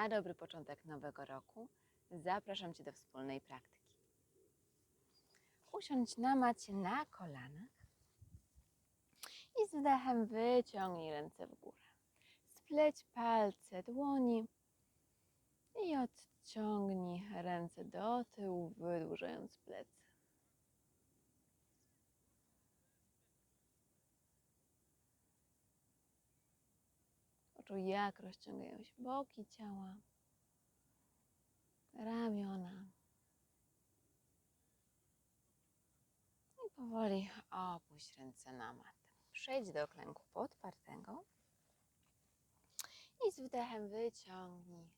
Na dobry początek nowego roku zapraszam Cię do wspólnej praktyki. Usiądź na macie na kolanach i z wdechem wyciągnij ręce w górę. Spleć palce dłoni i odciągnij ręce do tyłu, wydłużając plecy. Poczuj, jak rozciągają się boki ciała, ramiona. I powoli opuść ręce na matę. Przejdź do klęku podpartego i z wdechem wyciągnij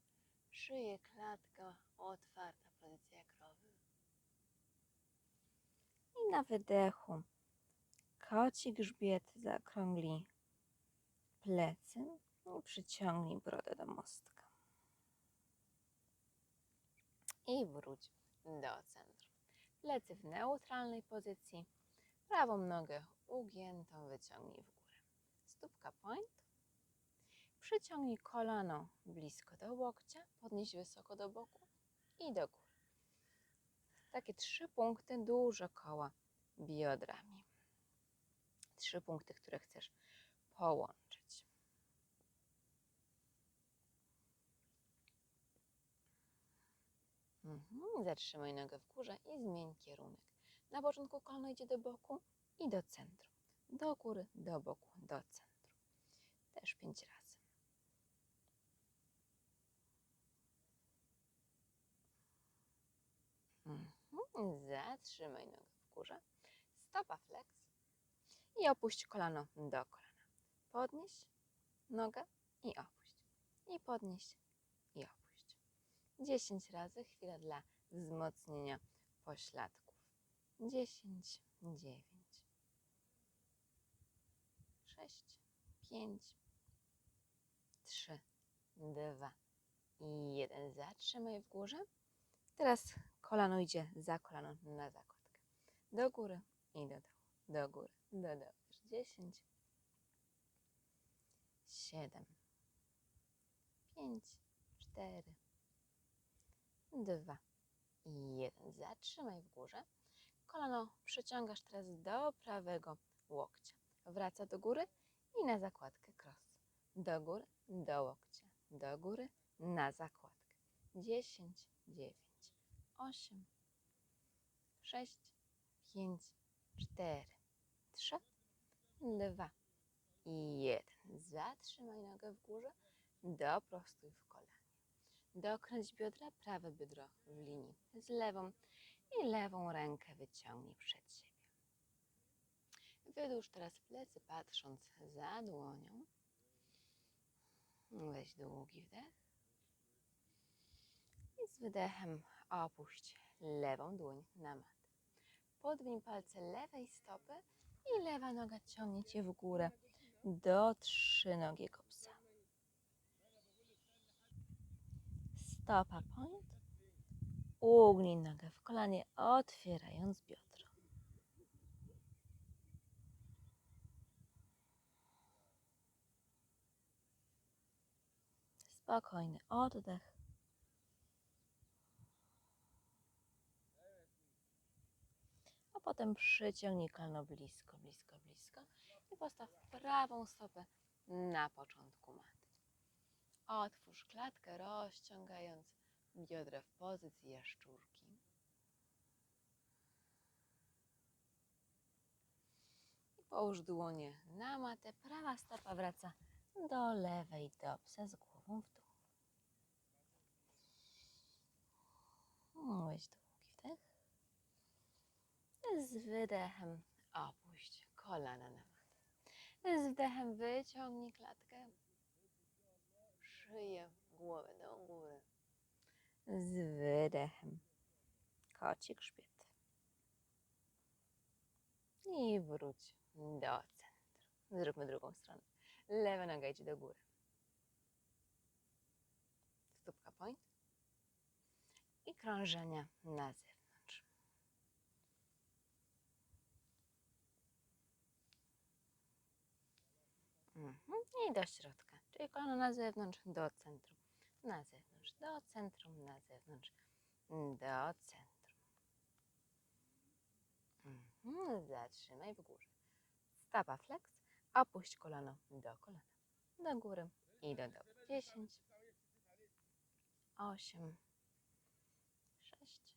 szyję, klatka otwarta, pozycja krowy. I na wydechu koci grzbiet zakrągli plecy i przyciągnij brodę do mostka. I wróć do centrum. Plecy w neutralnej pozycji. Prawą nogę ugiętą wyciągnij w górę. Stópka point. Przyciągnij kolano blisko do łokcia, podnieś wysoko do boku i do góry. Takie trzy punkty, duże koła biodrami. Trzy punkty, które chcesz połączyć. Mhm. Zatrzymaj nogę w górze i zmień kierunek. Na początku kolano idzie do boku i do centrum. Do góry, do boku, do centrum. Też pięć razy. Mhm. Zatrzymaj nogę w górze. Stopa flex. I opuść kolano do kolana. Podnieś nogę i opuść. I podnieś. 10 razy, chwila dla wzmocnienia pośladków. 10, 9, 6, 5, 3, 2 i 1. Zatrzymaj w górze. Teraz kolano idzie za kolano na zakładkę. Do góry i do dołu. Do góry, do dołu. 10, 7, 5, 4, dwa i jeden. Zatrzymaj w górze. Kolano przyciągasz teraz do prawego łokcia. Wraca do góry i na zakładkę cross. Do góry, do łokcia. Do góry, na zakładkę. 10, 9, 8, 6, 5, 4, 3, 2 i 1. Zatrzymaj nogę w górze. Doprostuj w kolanie. Dokręć biodra, prawe biodro w linii z lewą i lewą rękę wyciągnij przed siebie. Wydłuż teraz plecy, patrząc za dłonią. Weź długi wdech. I z wydechem opuść lewą dłoń na matę. Podwiń palce lewej stopy i lewa noga ciągnie cię w górę do trzynogiego psa. Stopa point. Ugnij nogę w kolanie, otwierając biodro. Spokojny oddech. A potem przyciągnij kolano blisko, blisko, blisko i postaw prawą stopę na początku maty. Otwórz klatkę, rozciągając biodra w pozycji jaszczurki. I połóż dłonie na matę. Prawa stopa wraca do lewej do psa z głową w dół. Weź długi wdech. Z wydechem opuść kolana na matę. Z wdechem wyciągnij klatkę szyję, głowę do góry. Z wydechem. Koci grzbiet. I wróć do centrum. Zróbmy drugą stronę. Lewa noga idzie do góry. Stópka point. I krążenia na zewnątrz. Mhm. I do środka. Czyli kolano na zewnątrz, do centrum. na zewnątrz, do centrum, na zewnątrz, do centrum. Mhm, Zatrzymaj w górze. Stapa flex, opuść kolano do kolana, do góry i do dołu. 10, 8, 6,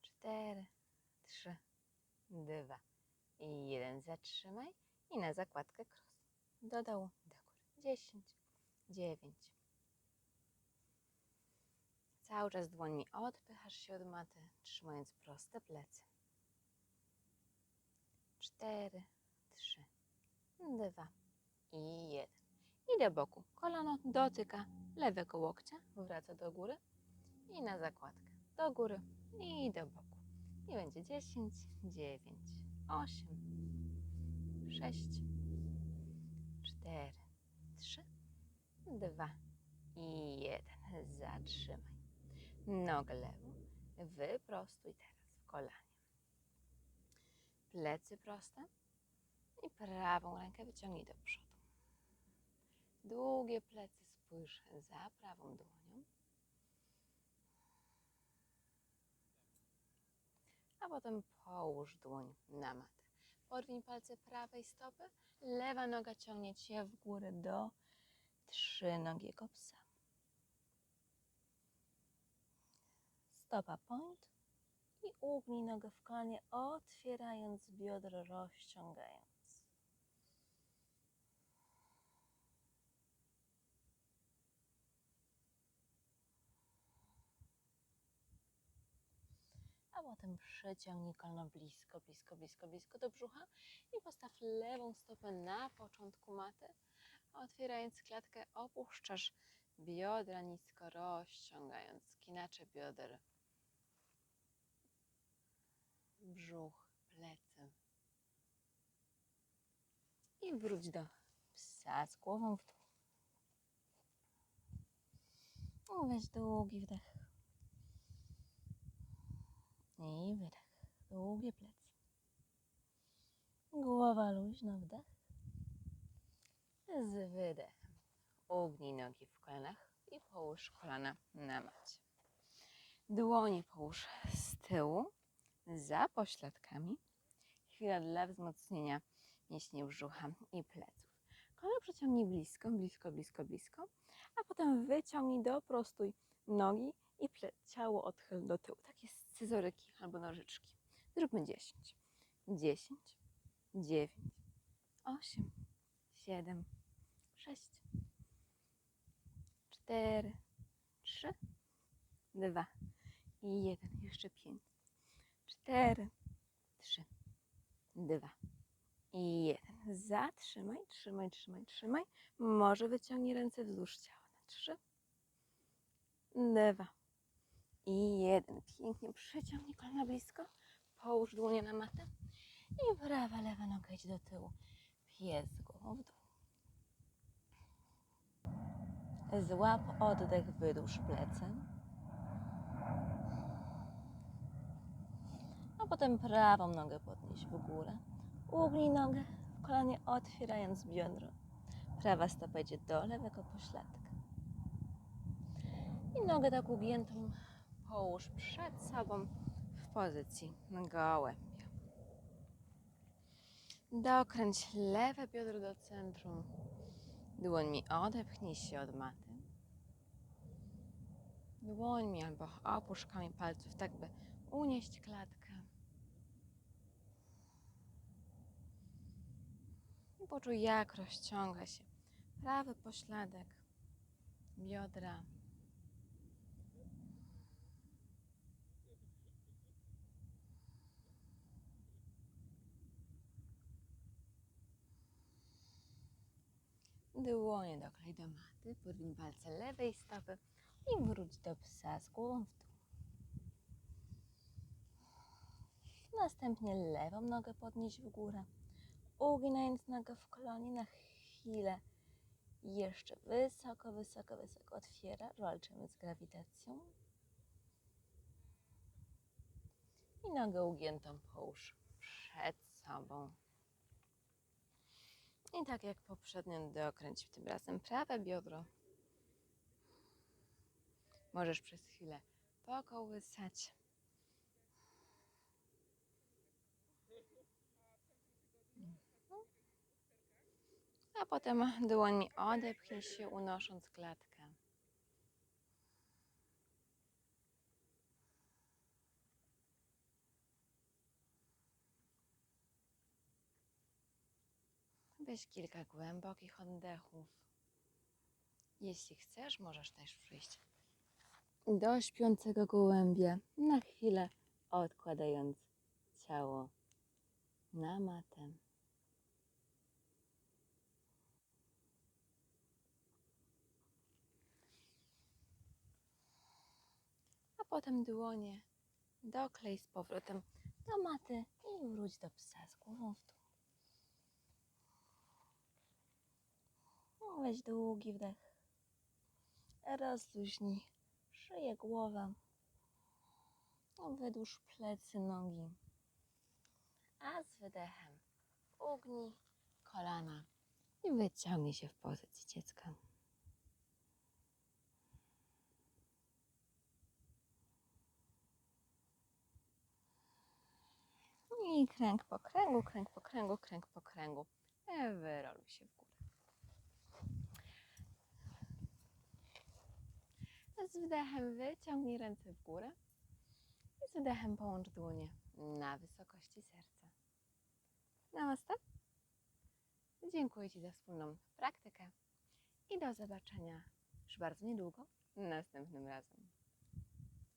4, 3, 2 i 1. Zatrzymaj i na zakładkę cross. Do dołu. 10, 9. Cały czas dłońmi odpychasz się od maty, trzymając proste plecy. 4, 3, 2 i 1. I do boku. Kolano dotyka lewego łokcia, wraca do góry i na zakładkę. Do góry i do boku. I będzie 10, 9, 8, 6, 4, 3, 2 i 1. Zatrzymaj. Nogę lewą wyprostuj teraz w kolanie. Plecy proste i prawą rękę wyciągnij do przodu. Długie plecy spójrz za prawą dłonią. A potem połóż dłoń na matę. Porwij palce prawej stopy, lewa noga ciągnie cię w górę do trzynogiego psa. Stopa point i ugnij nogę w kolanie, otwierając biodro, rozciągając. A potem przeciągnij kolano blisko, blisko, blisko, blisko do brzucha i postaw lewą stopę na początku maty. Otwierając klatkę, opuszczasz biodra nisko, rozciągając skinacze bioder brzuch, plecy. I wróć do psa z głową w dół. Weź długi wdech. I wydech. Długie plecy. Głowa luźno, wdech. Z wydechem. Ugnij nogi w kolanach i połóż kolana na macie. Dłonie połóż z tyłu za pośladkami. Chwila dla wzmocnienia mięśni brzucha i pleców. Kolano przeciągnij blisko, blisko, blisko, blisko, a potem wyciągnij, doprostuj nogi i ciało odchyl do tyłu. Takie scyzoryki albo nożyczki. Zróbmy 10. 10, 9, 8, 7, 6, 4, 3, 2 i 1. Jeszcze 5 cztery, trzy, dwa. I jeden. Zatrzymaj, trzymaj, trzymaj, trzymaj. Może wyciągnij ręce wzdłuż ciała na trzy, dwa. I jeden. Pięknie. Przyciągnij kolana blisko, połóż dłonie na matę. I prawa, lewa noga idź do tyłu. Pies głową w dół. Złap oddech, wydłuż plecy. a potem prawą nogę podnieś w górę. Ugnij nogę w kolanie, otwierając biodro. Prawa stopa idzie do lewego pośladka. I nogę tak ugiętą połóż przed sobą w pozycji gołębia. Dokręć lewe biodro do centrum. Dłońmi odepchnij się od maty. Dłońmi albo opuszkami palców, tak by unieść klatkę. I poczuj, jak rozciąga się prawy pośladek, biodra. Dłonie do maty, podwin palce lewej stopy i wróć do psa z głową w dół. Następnie lewą nogę podnieś w górę, uginając nogę w kolonie na chwilę. Jeszcze wysoko, wysoko, wysoko otwiera. Walczymy z grawitacją. I nogę ugiętą połóż przed sobą. I tak jak poprzednio dokręć tym razem prawe biodro Możesz przez chwilę pokołysać. Mhm. A potem dłońmi odepchnij się, unosząc klatkę. Weź kilka głębokich oddechów. Jeśli chcesz, możesz też przyjść do śpiącego gołębia, na chwilę odkładając ciało na matę. A potem dłonie doklej z powrotem do maty i wróć do psa z głową w. Weź długi wdech. Rozluźnij szyję, głowę. Wydłuż plecy, nogi. A z wydechem ugnij kolana i wyciągnij się w pozycji dziecka. I kręg po kręgu, kręg po kręgu, kręg po kręgu. Wyroluj się w górę. Z wdechem wyciągnij ręce w górę i z wydechem połącz dłonie na wysokości serca. Namaste. Dziękuję Ci za wspólną praktykę i do zobaczenia już bardzo niedługo, następnym razem.